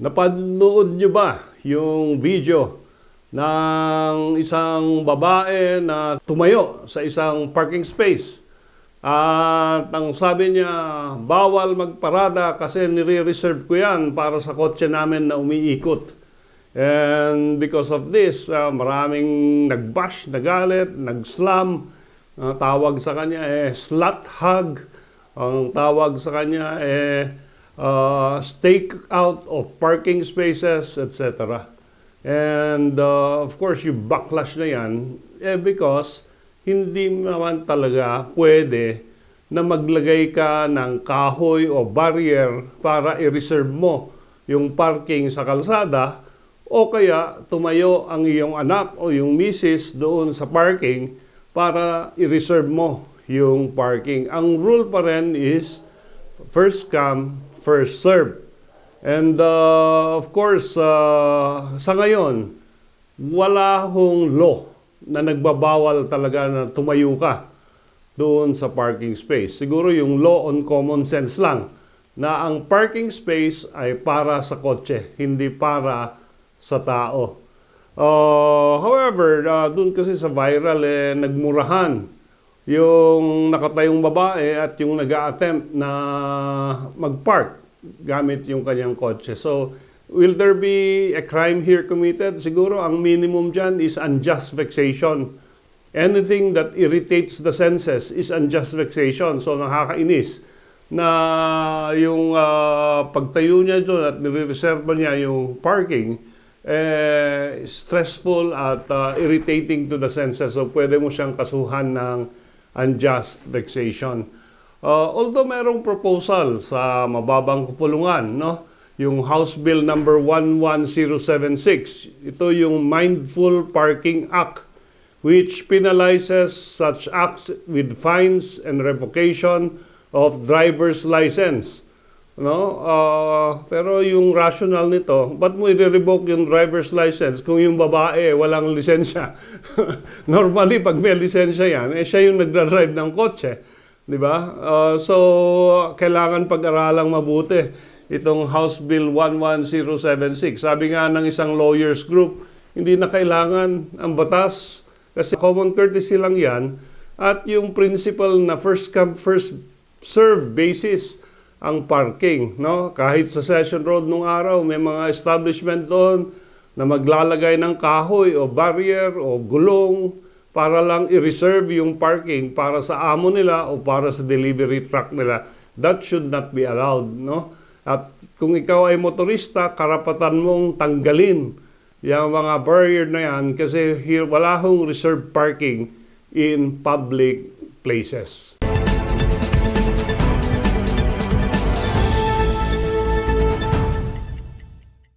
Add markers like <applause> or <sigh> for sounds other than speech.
Napanood nyo ba yung video ng isang babae na tumayo sa isang parking space? At ang sabi niya, bawal magparada kasi nire-reserve ko yan para sa kotse namin na umiikot. And because of this, ah, maraming nagbash, nagalit, nagslam. Ang tawag sa kanya eh slut hug. Ang tawag sa kanya eh uh, stake out of parking spaces, etc. And uh, of course, yung backlash na yan, eh because hindi naman talaga pwede na maglagay ka ng kahoy o barrier para i-reserve mo yung parking sa kalsada o kaya tumayo ang iyong anak o yung misis doon sa parking para i-reserve mo yung parking. Ang rule pa rin is first come, first serve. And uh, of course, uh, sa ngayon, wala hong law na nagbabawal talaga na tumayo ka doon sa parking space. Siguro yung law on common sense lang na ang parking space ay para sa kotse, hindi para sa tao. Uh, however, uh, doon kasi sa viral, eh, nagmurahan yung nakatayong babae at yung nag attempt na mag-park gamit yung kanyang kotse. So, will there be a crime here committed? Siguro ang minimum dyan is unjust vexation. Anything that irritates the senses is unjust vexation. So, nakakainis na yung ah, pagtayo niya doon at nire-reserve niya yung parking, eh, stressful at ah, irritating to the senses. So, pwede mo siyang kasuhan ng unjust vexation. Uh, although merong proposal sa mababang kupulungan, no? Yung House Bill number 11076. Ito yung Mindful Parking Act which penalizes such acts with fines and revocation of driver's license. No? Uh, pero yung rational nito, ba't mo i-revoke yung driver's license kung yung babae walang lisensya? <laughs> Normally, pag may lisensya yan, eh siya yung nagdadrive ng kotse. Di ba? Uh, so, kailangan pag-aralang mabuti itong House Bill 11076. Sabi nga ng isang lawyers group, hindi na kailangan ang batas kasi common courtesy lang yan at yung principle na first come, first serve basis ang parking. No? Kahit sa Session Road nung araw, may mga establishment doon na maglalagay ng kahoy o barrier o gulong para lang i-reserve yung parking para sa amo nila o para sa delivery truck nila. That should not be allowed. No? At kung ikaw ay motorista, karapatan mong tanggalin yung mga barrier na yan kasi wala hong reserved parking in public places.